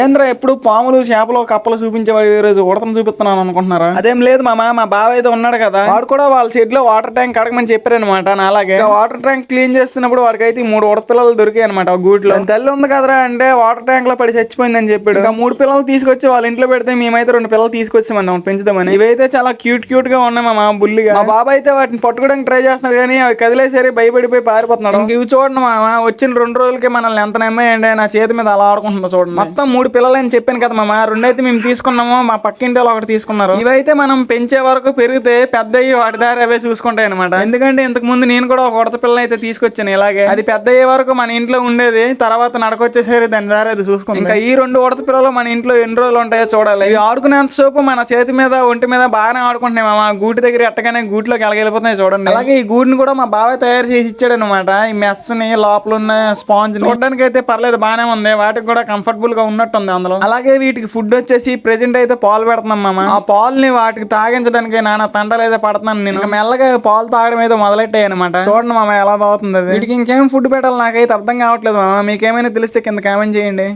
ఏంద్రా ఎప్పుడు పాములు చేపలు కప్పలు చూపించేవాడు ఈ రోజు ఉడతను చూపిస్తున్నాను అనుకుంటున్నారా? అదేం లేదు మామ మా బావ అయితే ఉన్నాడు కదా. వాడు కూడా వాళ్ళ షెడ్లో వాటర్ ట్యాంక్ కడగమని చెప్పారనమాట నా అలాగే వాటర్ ట్యాంక్ క్లీన్ చేస్తున్నప్పుడు వాడికి అయితే ఈ మూడు ఉడత పిల్లలు దొరికాయి అనమాట గూట్లో. తల్లి ఉంది కదరా అంటే వాటర్ ట్యాంక్లో పడి చచ్చిపోయిందని చెప్పాడు. ఇక మూడు పిల్లలు తీసుకొచ్చి వాళ్ళ ఇంట్లో పెడితే మేమైతే రెండు పిల్లలు తీసుకొచ్చామన్నాం పెంచుదామని. ఇవైతే చాలా క్యూట్ క్యూట్గా ఉన్నాయి మా బుల్లిగా. మా బాబా అయితే వాటిని పట్టుకోవడానికి ట్రై చేస్తున్నాడు కానీ అవి కదిలేసరి భయపడిపోయి పారిపోతున్నాడు. ఇవి చూడండి మామ వచ్చిన రెండు రోజులకి మనల్ని ఎంత నమ్మేయండి నా చేతి మీద అలా ఆడుకుంటుందో చూడండి. మొత్తం మూడు పిల్లలు అని చెప్పాను కదా మామ. రెండైతే మేము తీసుకున్నాము మా పక్కింటి వాళ్ళు ఒకటి తీసుకున్నారు. ఇవైతే మనం పెంచే వరకు పెరిగితే పెద్ద అయ్యి వాటి దారి అవే చూసుకుంటాయి అనమాట ఎందుకంటే ఇంతకు ముందు నేను కూడా ఒక ఉడత పిల్లని అయితే తీసుకొచ్చాను ఇలాగే. అది పెద్ద అయ్యే వరకు మన ఇంట్లో ఉండేది తర్వాత నడకొచ్చేసరి దాని దారి అది చూసుకుంది. ఇంకా ఈ రెండు ఉడత పిల్లలు మన ఇంట్లో ఎన్ని రోజులు ఉంటాయో చూడాలి. ఇవి ఆడుకునేంత సేపు మన చేతి మీద ఒంటి మీద బాగానే ఆడుకుంటున్నాయి మామ. గూటి దగ్గర ఎట్టగానే గూటిలోకి వెళ్ళిపోతున్నాయి చూడండి. అలాగే ఈ గూటిని కూడా మా బాబాయ్ తయారు చేసి ఇచ్చాడు అనమాట ఈ మెస్ని లోపల ఉన్న స్పాంజ్ చూడడానికి అయితే పర్లేదు బాగానే ఉంది. వాటికి కూడా కంఫర్టబుల్గా ఉన్నట్టు ఉన్నట్టుంది అందులో? అలాగే వీటికి ఫుడ్ వచ్చేసి ప్రెజెంట్ అయితే పాలు పెడుతున్నాం మామ. ఆ పాలుని వాటికి తాగించడానికి నాన్న తంటలు అయితే పడుతున్నాను నేను. మెల్లగా పాలు తాగడం అయితే మొదలెట్టాయి అనమాట చూడండి మామ ఎలా తాగుతుంది అది. వీటికి ఇంకేం ఫుడ్ పెట్టాలి నాకైతే అర్థం కావట్లేదు మామ. మీకేమైనా తెలిస్తే కింద కామెంట్ చేయండి.